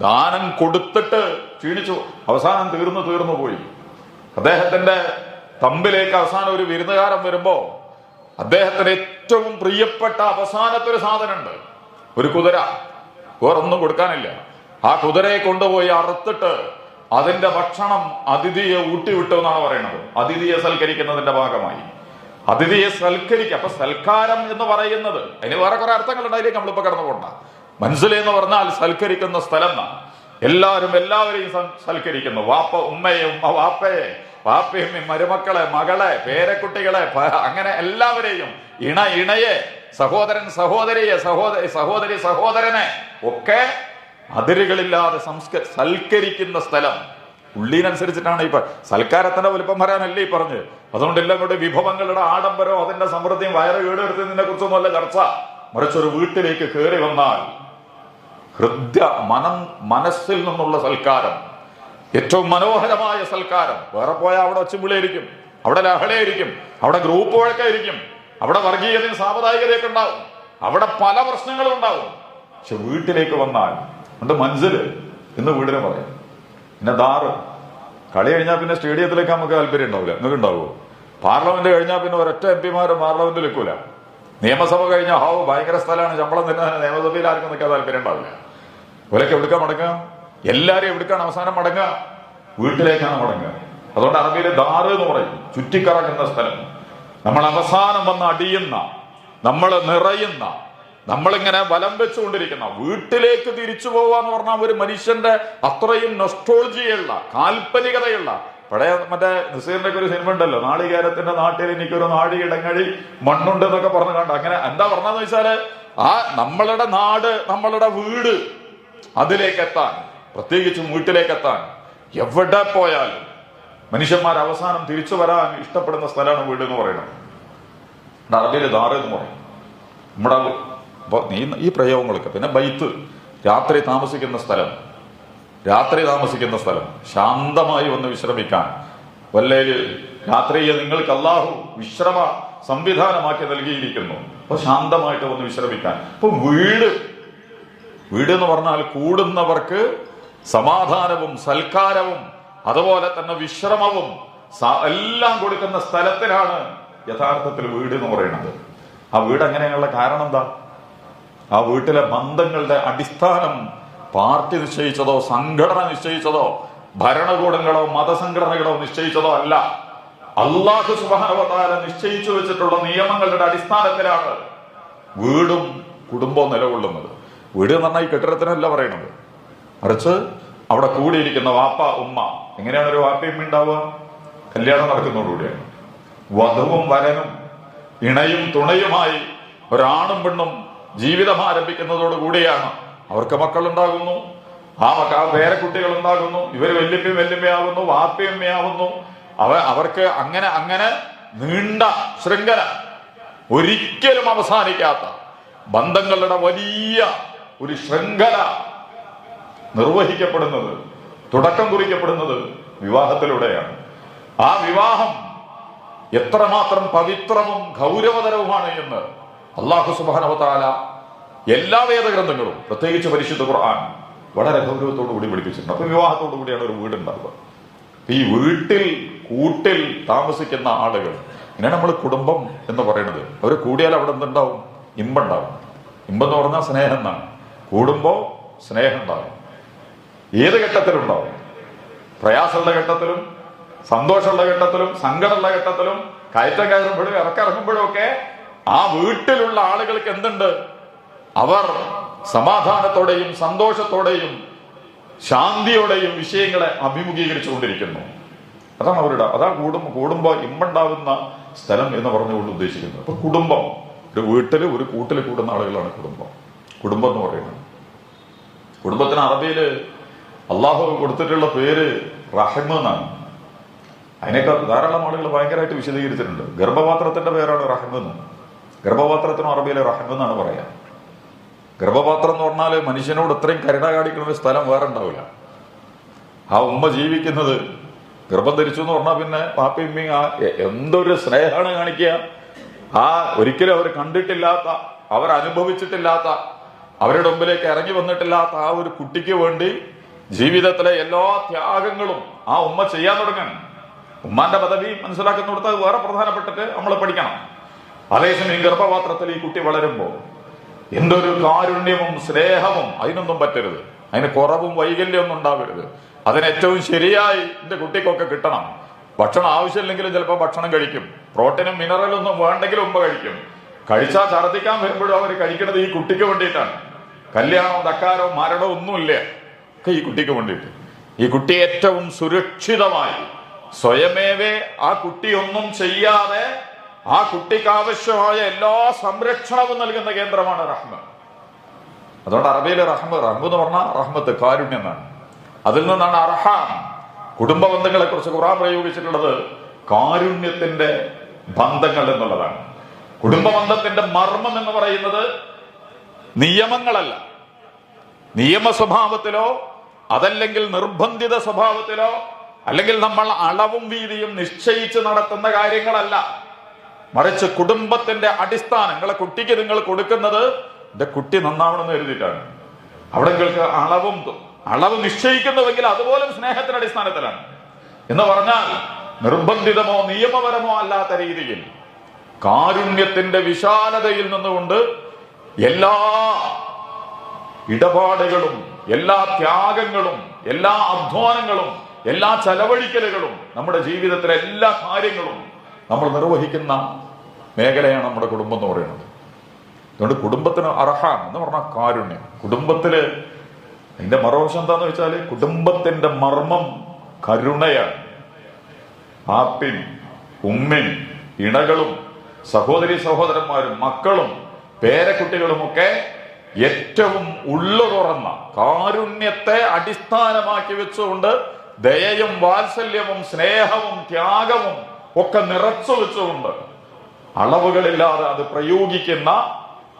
ദാനം കൊടുത്തിട്ട് ക്ഷീണിച്ചു. അവസാനം തീർന്നു തീർന്നു പോയി. അദ്ദേഹത്തിന്റെ തമ്പിലേക്ക് അവസാനം ഒരു വിരുന്നുകാരൻ വരുമ്പോ അദ്ദേഹത്തിന് ഏറ്റവും പ്രിയപ്പെട്ട അവസാനത്തെ ഒരു സാധനമുണ്ട്. ഒരു കുതിര. വേറൊന്നും കൊടുക്കാനില്ല. ആ കുതിരയെ കൊണ്ടുപോയി അറുത്തിട്ട് അതിന്റെ ഭക്ഷണം അതിഥിയെ ഊട്ടിവിട്ടു എന്നാണ് പറയുന്നത്. അതിഥിയെ സൽക്കരിക്കുന്നതിന്റെ ഭാഗമായി. അതിഥിയെ സൽക്കരിക്കുക. അപ്പൊ സൽക്കാരം എന്ന് പറയുന്നത് അതിന് വേറെ കുറെ അർത്ഥങ്ങളുണ്ട് അതിലേക്ക് നമ്മളിപ്പോ കടന്നു പോണ്ട. മനസ്സിലെ എന്ന് പറഞ്ഞാൽ സൽക്കരിക്കുന്ന സ്ഥലം എല്ലാവരും എല്ലാവരെയും സൽ- സൽക്കരിക്കുന്നു. വാപ്പ ഉമ്മയെ ഉമ്മ വാപ്പയെ വാപ്പയും ഈ മരുമക്കളെ മകളെ പേരക്കുട്ടികളെ അങ്ങനെ എല്ലാവരെയും ഇണ ഇണയെ സഹോദരൻ സഹോദരിയെ സഹോദരി സഹോദരി സഹോദരനെ ഒക്കെ അതിരുകളില്ലാതെ സംസ്ക സൽക്കരിക്കുന്ന സ്ഥലം. ഉള്ളിനനുസരിച്ചിട്ടാണ് ഇപ്പൊ സൽക്കാരത്തിന്റെ വലുപ്പം വരാനല്ലേ ഈ പറഞ്ഞ്. അതുകൊണ്ട് എല്ലാം ഇവിടെ വിഭവങ്ങളുടെ ആഡംബരവും അതിന്റെ സമൃദ്ധിയും വയറ് വീടെടുത്തതിനെ കുറിച്ചൊന്നുമല്ല ചർച്ച. മറിച്ച് ഒരു വീട്ടിലേക്ക് കയറി വന്നാൽ ഹൃദയ മനം മനസ്സിൽ നിന്നുള്ള സൽക്കാരം ഏറ്റവും മനോഹരമായ സൽക്കാരം. വേറെ പോയാൽ അവിടെ ഒച്ചമ്പിളിയായിരിക്കും അവിടെ ലഹളയായിരിക്കും. അവിടെ ഗ്രൂപ്പ് വഴക്കായിരിക്കും അവിടെ വർഗീയതയും സാമുദായികതയൊക്കെ ഉണ്ടാവും. അവിടെ പല പ്രശ്നങ്ങളും ഉണ്ടാവും. പക്ഷെ വീട്ടിലേക്ക് വന്നാൽ ഉണ്ട് മനസ്സിൽ ഇന്ന് വീടിനെ പറയും. പിന്നെ ദാറ് കളി കഴിഞ്ഞാൽ പിന്നെ സ്റ്റേഡിയത്തിലേക്ക് നമുക്ക് താല്പര്യം ഉണ്ടാവില്ല. നിങ്ങൾക്ക് ഉണ്ടാവുമോ? പാർലമെന്റ് കഴിഞ്ഞാൽ പിന്നെ ഒരൊറ്റ എം പിമാരും പാർലമെന്റിൽ നിൽക്കൂല. നിയമസഭ കഴിഞ്ഞാൽ ഹാവ് ഭയങ്കര സ്ഥലമാണ്. ശമ്പളം തന്നെ നിയമസഭയിൽ ആർക്കും നിൽക്കാൻ താല്പര്യം ഉണ്ടാവില്ല. ഇവരൊക്കെ എവിടുക്കാൻ മടങ്ങുക? എല്ലാരും എവിടേക്കാണ് അവസാനം മടങ്ങുക? വീട്ടിലേക്കാണ് മടങ്ങുക. അതുകൊണ്ട് അറബിയിലെ ദാറ് എന്ന് പറയും ചുറ്റിക്കറങ്ങുന്ന സ്ഥലം. നമ്മൾ അവസാനം വന്ന് അടിയുന്ന നമ്മൾ നിറയുന്ന നമ്മളിങ്ങനെ വലം വെച്ചുകൊണ്ടിരിക്കുന്ന വീട്ടിലേക്ക് തിരിച്ചു പോവാന്ന് പറഞ്ഞാൽ ഒരു മനുഷ്യന്റെ അത്രയും നൊസ്ട്രോളജിയുള്ള കാൽപ്പനികതയുള്ള പഴയ മറ്റേ നസീറിന്റെ ഒരു സിനിമ ഉണ്ടല്ലോ നാളികേരത്തിന്റെ നാട്ടിൽ എനിക്കൊരു നാടി ഇടങ്ങഴി മണ്ണുണ്ട് എന്നൊക്കെ പറഞ്ഞു കണ്ട. അങ്ങനെ എന്താ പറഞ്ഞതെന്ന് വെച്ചാൽ ആ നമ്മളുടെ നാട് നമ്മളുടെ വീട് അതിലേക്ക് എത്താൻ പ്രത്യേകിച്ചും വീട്ടിലേക്കെത്താൻ എവിടെ പോയാലും മനുഷ്യന്മാർ അവസാനം തിരിച്ചു വരാൻ ഇഷ്ടപ്പെടുന്ന സ്ഥലമാണ് വീട് എന്ന് പറയുന്നത് അറബിയിൽ ദാറ് എന്ന് പറയും. നമ്മുടെ ഈ പ്രയോഗങ്ങളൊക്കെ പിന്നെ ബൈത്ത് രാത്രി താമസിക്കുന്ന സ്ഥലം രാത്രി താമസിക്കുന്ന സ്ഥലം ശാന്തമായി വന്ന് വിശ്രമിക്കാൻ. വല്ലേ രാത്രിയെ നിങ്ങൾക്ക് അള്ളാഹു വിശ്രമ സംവിധാനമാക്കി നൽകിയിരിക്കുന്നു. അപ്പൊ ശാന്തമായിട്ട് ഒന്ന് വിശ്രമിക്കാൻ. അപ്പൊ വീട് വീട് എന്ന് പറഞ്ഞാൽ കൂടുന്നവർക്ക് സമാധാനവും സൽക്കാരവും അതുപോലെ തന്നെ വിശ്രമവും എല്ലാം കൊടുക്കുന്ന സ്ഥലത്തിലാണ് യഥാർത്ഥത്തിൽ വീട് എന്ന് പറയുന്നത്. ആ വീട് അങ്ങനെയുള്ള കാരണം എന്താ? ആ വീട്ടിലെ ബന്ധങ്ങളുടെ അടിസ്ഥാനം പാർട്ടി നിശ്ചയിച്ചതോ സംഘടന നിശ്ചയിച്ചതോ ഭരണകൂടങ്ങളോ മതസംഘടനകളോ നിശ്ചയിച്ചതോ അല്ല. അള്ളാഹു സുബാനവതാര നിശ്ചയിച്ചു വെച്ചിട്ടുള്ള നിയമങ്ങളുടെ അടിസ്ഥാനത്തിലാണ് വീടും കുടുംബവും നിലകൊള്ളുന്നത്. വീട് എന്ന് പറഞ്ഞാൽ കെട്ടിടത്തിനല്ല പറയുന്നത് മറിച്ച് അവിടെ കൂടിയിരിക്കുന്ന വാപ്പ ഉമ്മ എങ്ങനെയാണ് ഒരു വാപ്പയും ഉണ്ടാവുക? കല്യാണം നടക്കുന്നതോടുകൂടിയാണ്. വധുവും വരനും ഇണയും തുണയുമായി ഒരാണും പെണ്ണും ജീവിതം ആരംഭിക്കുന്നതോട് കൂടിയാണ് അവർക്ക് മക്കളുണ്ടാകുന്നു ആ മക്ക ആ പേരക്കുട്ടികൾ ഉണ്ടാകുന്നു ഇവർ വല്യപ്പയും വെല്ലുമ്മയാവുന്നു വാപ്പയമ്മയാവുന്നു അവ അവർക്ക് അങ്ങനെ അങ്ങനെ നീണ്ട ശൃംഖല ഒരിക്കലും അവസാനിക്കാത്ത ബന്ധങ്ങളുടെ വലിയ ഒരു ശൃംഖല നിർവഹിക്കപ്പെടുന്നത് തുടക്കം കുറിക്കപ്പെടുന്നത് വിവാഹത്തിലൂടെയാണ്. ആ വിവാഹം എത്രമാത്രം പവിത്രവും ഗൗരവതരവുമാണ് എന്ന് അള്ളാഹു സുബാനവതാല എല്ലാ വേദഗ്രന്ഥങ്ങളും പ്രത്യേകിച്ച് പരിശുദ്ധ ഖുർആൻ വളരെ ഗൗരവത്തോടു കൂടി പഠിപ്പിച്ചിട്ടുണ്ട്. അപ്പൊ വിവാഹത്തോടു കൂടിയാണ് ഒരു വീടുണ്ടാവുക. ഈ വീട്ടിൽ കൂട്ടിൽ താമസിക്കുന്ന ആളുകൾ ഇങ്ങനെ നമ്മൾ കുടുംബം എന്ന് പറയുന്നത് അവർ കൂടിയാൽ അവിടെ എന്തുണ്ടാവും? ഇമ്പുണ്ടാവും. ഇമ്പെന്ന് പറഞ്ഞാൽ സ്നേഹം എന്നാണ്. കൂടുമ്പോ സ്നേഹം ഉണ്ടാവും ഏത് ഘട്ടത്തിലുണ്ടാവും പ്രയാസമുള്ള ഘട്ടത്തിലും സന്തോഷമുള്ള ഘട്ടത്തിലും സങ്കടമുള്ള ഘട്ടത്തിലും കയറ്റം കയറുമ്പോഴും ഇറക്കിറങ്ങുമ്പോഴും ഒക്കെ ആ വീട്ടിലുള്ള ആളുകൾക്ക് എന്തുണ്ട്? അവർ സമാധാനത്തോടെയും സന്തോഷത്തോടെയും ശാന്തിയോടെയും വിഷയങ്ങളെ അഭിമുഖീകരിച്ചുകൊണ്ടിരിക്കുന്നു. അതാണ് അവരുടെ അതാ കൂടും കൂടുമ്പോ ഇമ്പുണ്ടാവുന്ന സ്ഥലം എന്ന് പറഞ്ഞുകൊണ്ട് ഉദ്ദേശിക്കുന്നത്. അപ്പൊ കുടുംബം ഒരു വീട്ടിൽ ഒരു കൂട്ടിൽ കൂടുന്ന ആളുകളാണ് കുടുംബം. കുടുംബം എന്ന് പറയുന്നത്. കുടുംബത്തിന് അറബിയിൽ അള്ളാഹു കൊടുത്തിട്ടുള്ള പേര് റഹ്മ എന്നാണ്. അതിനേക്കാൾ ധാരാളം ആളുകൾ ഭയങ്കരമായിട്ട് വിശദീകരിച്ചിട്ടുണ്ട്. ഗർഭപാത്രത്തിന്റെ പേരാണ് റഹ്മ എന്ന്. ഗർഭപാത്രത്തിനും അറബിയിലെ റഹ്മ എന്നാണ് പറയാ. ഗർഭപാത്രം എന്ന് പറഞ്ഞാൽ മനുഷ്യനോട് ഇത്രയും കരുണ കാണിക്കുന്ന ഒരു സ്ഥലം വേറെ ഉണ്ടാവില്ല. ആ ഉമ്മ ജീവിക്കുന്നത് ഗർഭം ധരിച്ചു എന്ന് പറഞ്ഞാൽ പിന്നെ പാപ്പയും ഉമ്മയും ആ എന്തൊരു സ്നേഹമാണ് കാണിക്കുക. ആ ഒരിക്കലും അവർ കണ്ടിട്ടില്ലാത്ത അവർ അനുഭവിച്ചിട്ടില്ലാത്ത അവരുടെ മുമ്പിലേക്ക് ഇറങ്ങി വന്നിട്ടില്ലാത്ത ആ ഒരു കുട്ടിക്ക് വേണ്ടി ജീവിതത്തിലെ എല്ലാ ത്യാഗങ്ങളും ആ ഉമ്മ ചെയ്യാൻ തുടങ്ങണം ഉമ്മാന്റെ പദവി മനസ്സിലാക്കുന്ന കൊടുത്താൽ വേറെ പ്രധാനപ്പെട്ടിട്ട് നമ്മൾ പഠിക്കണം. അതേസമയം ഗർഭപാത്രത്തിൽ ഈ കുട്ടി വളരുമ്പോൾ എന്തൊരു കാരുണ്യവും സ്നേഹവും അതിനൊന്നും പറ്റരുത്. അതിന് കുറവും വൈകല്യമൊന്നും ഉണ്ടാവരുത്. അതിന് ഏറ്റവും ശരിയായി എന്റെ കുട്ടിക്കൊക്കെ കിട്ടണം. ഭക്ഷണം ആവശ്യമില്ലെങ്കിലും ചിലപ്പോൾ ഭക്ഷണം കഴിക്കും. പ്രോട്ടീനും മിനറലും ഒന്നും വേണ്ടെങ്കിലും ഉമ്മ കഴിക്കും. കഴിച്ചാൽ ഛർദ്ദിക്കാൻ വരുമ്പോഴും അവർ കഴിക്കുന്നത് ഈ കുട്ടിക്ക് വേണ്ടിയിട്ടാണ്. കല്യാണവും തക്കാരവും മരണവും ഒന്നുമില്ല. ഒക്കെ ഈ കുട്ടിക്ക് വേണ്ടിയിട്ട്. ഈ കുട്ടി ഏറ്റവും സുരക്ഷിതമായി സ്വയമേവേ ആ കുട്ടി ഒന്നും ചെയ്യാതെ ആ കുട്ടിക്ക് ആവശ്യമായ എല്ലാ സംരക്ഷണവും നൽകുന്ന കേന്ദ്രമാണ് റഹ്മ. അതുകൊണ്ട് അറബിയിലെ റഹ്മ റഹ്മ എന്ന് പറഞ്ഞാൽ റഹ്മത്ത് കാരുണ്യം എന്നാണ്. അതിൽ നിന്നാണ് അർഹാം. കുടുംബ ബന്ധങ്ങളെ കുറിച്ച് ഖുറാൻ പ്രയോഗിച്ചിട്ടുള്ളത് കാരുണ്യത്തിന്റെ ബന്ധങ്ങൾ എന്നുള്ളതാണ്. കുടുംബ ബന്ധത്തിന്റെ മർമ്മം എന്ന് പറയുന്നത് നിയമങ്ങളല്ല. നിയമ സ്വഭാവത്തിലോ അതല്ലെങ്കിൽ നിർബന്ധിത സ്വഭാവത്തിലോ അല്ലെങ്കിൽ നമ്മൾ അളവും വീതിയും നിശ്ചയിച്ച് നടത്തുന്ന കാര്യങ്ങളല്ല. മറിച്ച് കുടുംബത്തിന്റെ അടിസ്ഥാനം നിങ്ങളെ കുട്ടിക്ക് നിങ്ങൾ കൊടുക്കുന്നത് എന്റെ കുട്ടി നന്നാവണമെന്ന് എഴുതിയിട്ടാണ്. അവിടെ നിങ്ങൾക്ക് അളവും അളവ് നിശ്ചയിക്കുന്നതെങ്കിൽ അതുപോലും സ്നേഹത്തിന്റെ അടിസ്ഥാനത്തിലാണ്. എന്ന് പറഞ്ഞാൽ നിർബന്ധിതമോ നിയമപരമോ അല്ലാത്ത രീതിയിൽ കാരുണ്യത്തിന്റെ വിശാലതയിൽ നിന്നുകൊണ്ട് എല്ലാ ഇടപാടുകളും എല്ലാ ത്യാഗങ്ങളും എല്ലാ അധ്വാനങ്ങളും എല്ലാ ചെലവഴിക്കലുകളും നമ്മുടെ ജീവിതത്തിലെ എല്ലാ കാര്യങ്ങളും നമ്മൾ നിർവഹിക്കുന്ന മേഖലയാണ് നമ്മുടെ കുടുംബം എന്ന് പറയുന്നത്. അതുകൊണ്ട് കുടുംബത്തിന് അർഹാൻ എന്ന് പറഞ്ഞാൽ കാരുണ്യം. കുടുംബത്തിൽ അതിന്റെ മറുവശം എന്താന്ന് വെച്ചാൽ കുടുംബത്തിന്റെ മർമ്മം കരുണയാണ്. ആപ്പിൻ ഉമ്മിൻ ഇണകളും സഹോദരി സഹോദരന്മാരും മക്കളും പേരക്കുട്ടികളുമൊക്കെ ഏറ്റവും ഉള്ളു തുറന്ന കാരുണ്യത്തെ അടിസ്ഥാനമാക്കി വെച്ചുകൊണ്ട് ദയയും വാത്സല്യവും സ്നേഹവും ത്യാഗവും ഒക്കെ നിറച്ചു വെച്ചുകൊണ്ട് അളവുകളില്ലാതെ അത് പ്രയോഗിക്കുന്ന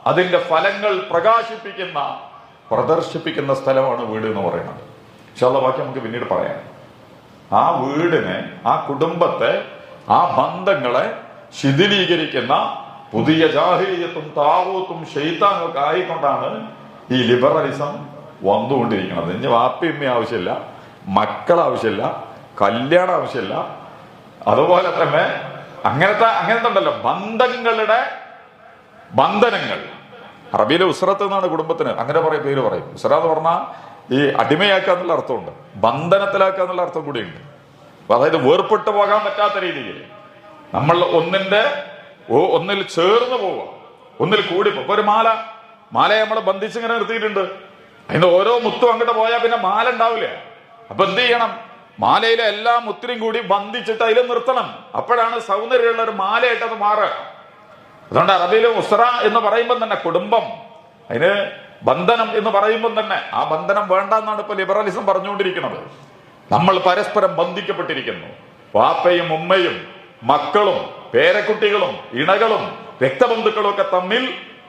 അതിന്റെ ഫലങ്ങൾ പ്രകാശിപ്പിക്കുന്ന പ്രദർശിപ്പിക്കുന്ന സ്ഥലമാണ് വീട് എന്ന് പറയുന്നത്. പക്ഷെ ഉള്ള ബാക്കി നമുക്ക് പിന്നീട് പറയാം. ആ വീടിനെ ആ കുടുംബത്തെ ആ ബന്ധങ്ങളെ ശിഥിലീകരിക്കുന്ന പുതിയ ജാഹിലിയത്തും താവൂത്തും ഷെയ്ത്താനും ആയിക്കൊണ്ടാണ് ഈ ലിബറലിസം വന്നുകൊണ്ടിരിക്കുന്നത്. ഇനി വാപ്പിയമ്മ ആവശ്യമില്ല മക്കൾ ആവശ്യമില്ല കല്യാണം ആവശ്യമില്ല. അതുപോലെ തന്നെ അങ്ങനത്തെ അങ്ങനത്തെ ഉണ്ടല്ലോ ബന്ധങ്ങളുടെ ബന്ധനങ്ങൾ. അറബിയിലെ ഉസ്രത്ത് എന്നാണ് കുടുംബത്തിന് അങ്ങനെ പറയും പേര് പറയും. ഉസ്ര എന്ന് പറഞ്ഞാൽ ഈ അടിമയാക്കുക എന്നുള്ള അർത്ഥമുണ്ട് ബന്ധനത്തിലാക്കുക എന്നുള്ള അർത്ഥം കൂടിയുണ്ട്. അതായത് വേർപെട്ടു പോകാൻ പറ്റാത്ത രീതിയിൽ. നമ്മൾ ഒന്നിന്റെ ഓ- ഒന്നിൽ ചേർന്ന് പോവുക ഒന്നിൽ കൂടി പോ- ഇപ്പൊ ഒരു മാല മാലയെ നമ്മൾ ബന്ധിച്ചിങ്ങനെ നിർത്തിയിട്ടുണ്ട്. അതിന്റെ ഓരോ മുത്തും അങ്ങോട്ട് പോയാൽ പിന്നെ മാല ഉണ്ടാവില്ല? അപ്പൊ എന്ത് ചെയ്യണം? മാലയിലെ എല്ലാ മുത്തിനും കൂടി ബന്ധിച്ചിട്ട് അതിൽ നിർത്തണം. അപ്പോഴാണ് സൗന്ദര്യമുള്ള ഒരു മാലയായിട്ട് അത് മാറുക. അതുകൊണ്ട് അറബിയിൽ ഉസ്ര എന്ന് പറയുമ്പോൾ തന്നെ കുടുംബം അതിന് ബന്ധനം എന്ന് പറയുമ്പോൾ തന്നെ ആ ബന്ധനം വേണ്ട എന്നാണ് ഇപ്പൊ ലിബറലിസം പറഞ്ഞുകൊണ്ടിരിക്കുന്നത്. നമ്മൾ പരസ്പരം ബന്ധിക്കപ്പെട്ടിരിക്കുന്നു. വാപ്പയും ഉമ്മയും മക്കളും പേരക്കുട്ടികളും ഇണകളും രക്തബന്ധുക്കളും ഒക്കെ തമ്മിൽ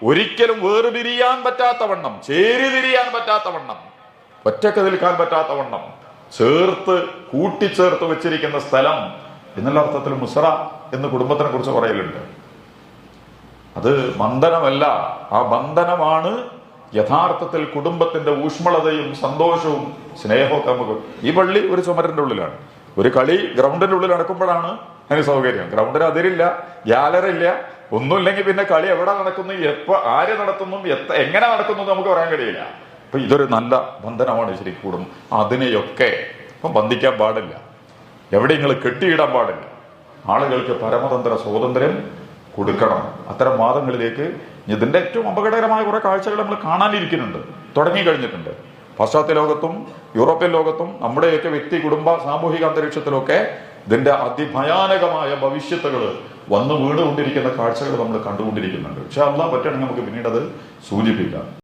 ഒരിക്കലും വേർപിരിയാൻ പറ്റാത്തവണ്ണം ചേരിതിരിയാൻ പറ്റാത്തവണ്ണം ഒറ്റയ്ക്ക് നിൽക്കാൻ പറ്റാത്തവണ്ണം ചേർത്ത് കൂട്ടിച്ചേർത്ത് വെച്ചിരിക്കുന്ന സ്ഥലം എന്നുള്ള അർത്ഥത്തിൽ മുസറ എന്ന് കുടുംബത്തിനെ കുറിച്ച് പറയലുണ്ട്. അത് ബന്ധനമല്ല ആ ബന്ധനമാണ് യഥാർത്ഥത്തിൽ കുടുംബത്തിന്റെ ഊഷ്മളതയും സന്തോഷവും സ്നേഹവും നമുക്ക് ഈ പള്ളി ഒരു ചുമരന്റെ ഉള്ളിലാണ്. ഒരു കളി ഗ്രൗണ്ടിന്റെ ഉള്ളിൽ നടക്കുമ്പോഴാണ് അതിന് സൗകര്യം. ഗ്രൗണ്ടിന് അതിരില്ല ഗ്യാലറില്ല ഒന്നുമില്ലെങ്കിൽ പിന്നെ കളി എവിടെ നടക്കുന്നു എപ്പോ ആര് നടത്തുന്നു എത്ര എങ്ങനെ നടക്കുന്നു നമുക്ക് പറയാൻ കഴിയില്ല. അപ്പൊ ഇതൊരു നല്ല ബന്ധനമാണ് ശരിക്കും കുടുംബം അതിനെയൊക്കെ ഇപ്പം ബന്ധിക്കാൻ പാടില്ല. എവിടെ നിങ്ങൾ കെട്ടിയിടാൻ പാടില്ല. ആളുകൾക്ക് പരമതന്ത്ര സ്വാതന്ത്ര്യം കൊടുക്കണം. അത്തരം വാദങ്ങളിലേക്ക് ഇതിന്റെ ഏറ്റവും അപകടകരമായ കുറെ കാഴ്ചകൾ നമ്മൾ കാണാനിരിക്കുന്നുണ്ട്. തുടങ്ങി കഴിഞ്ഞിട്ടുണ്ട്. പാശ്ചാത്യ ലോകത്തും യൂറോപ്യൻ ലോകത്തും നമ്മുടെയൊക്കെ വ്യക്തി കുടുംബ സാമൂഹിക അന്തരീക്ഷത്തിലൊക്കെ ഇതിന്റെ അതിഭയാനകമായ ഭവിഷ്യത്തുകൾ വന്നു വീണുകൊണ്ടിരിക്കുന്ന കാഴ്ചകൾ നമ്മൾ കണ്ടുകൊണ്ടിരിക്കുന്നുണ്ട്. പക്ഷെ അല്ല പറ്റുകയാണെങ്കിൽ നമുക്ക് പിന്നീട് അത് സൂചിപ്പിക്കാം.